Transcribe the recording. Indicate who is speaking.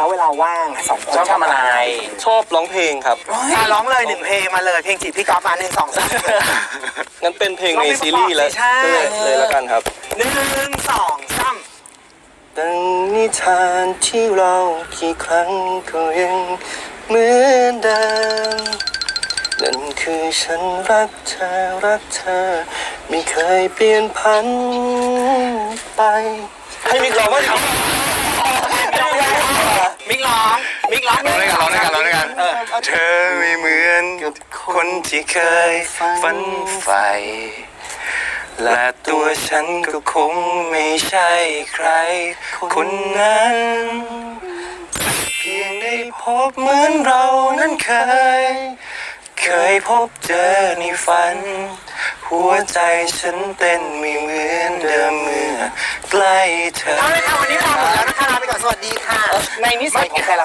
Speaker 1: แล้วเวลาว่างอะสองคน
Speaker 2: ชอบทำอะไร
Speaker 3: ชอบร้องเพลงครับ
Speaker 1: อะร้องเลยหนึ่งเพลงมาเลยเพลงจีบพี่กอล์ฟมาหนึ่งสองสาม
Speaker 3: งั้นเป็นเพลง
Speaker 1: ร้อง
Speaker 3: ใน
Speaker 1: เพลง
Speaker 3: ซีรีส์แล้ว
Speaker 1: ประกอบสิใช่
Speaker 3: เลยเลยแล้วกันครับ
Speaker 1: หนึ่งสองสาม
Speaker 3: ดังนิทานที่เรากี่ครั้งก็ยังเหมือนเดิมนั่นคือฉันรักเธอรักเธอ ไม่เคยเปลี่ยนพันไป ให้มีร้องว่า
Speaker 1: มิกร้อง มิกร้อง
Speaker 2: ร้องด้วยกันร้องด้วยกันร้องด้วยกัน
Speaker 1: เออ
Speaker 2: เธอไม่เหมือนกับคนที่เคยฝันใฝ่และตัวฉันก็คงไม่ใช่ใคร คนนั้น เพียงได้พบเหมือนเรานั้นเคย เคยพบเจอในฝัน หัวใจฉันเต้นไม่เหมือนเดิมเมื่อใกล้เธอ
Speaker 1: เอาเลยค่ะวันนี้ลาหมดแล้วนะคะลาไปก่อนสวัสดีค่ะ ในนิสัยของแต่ละ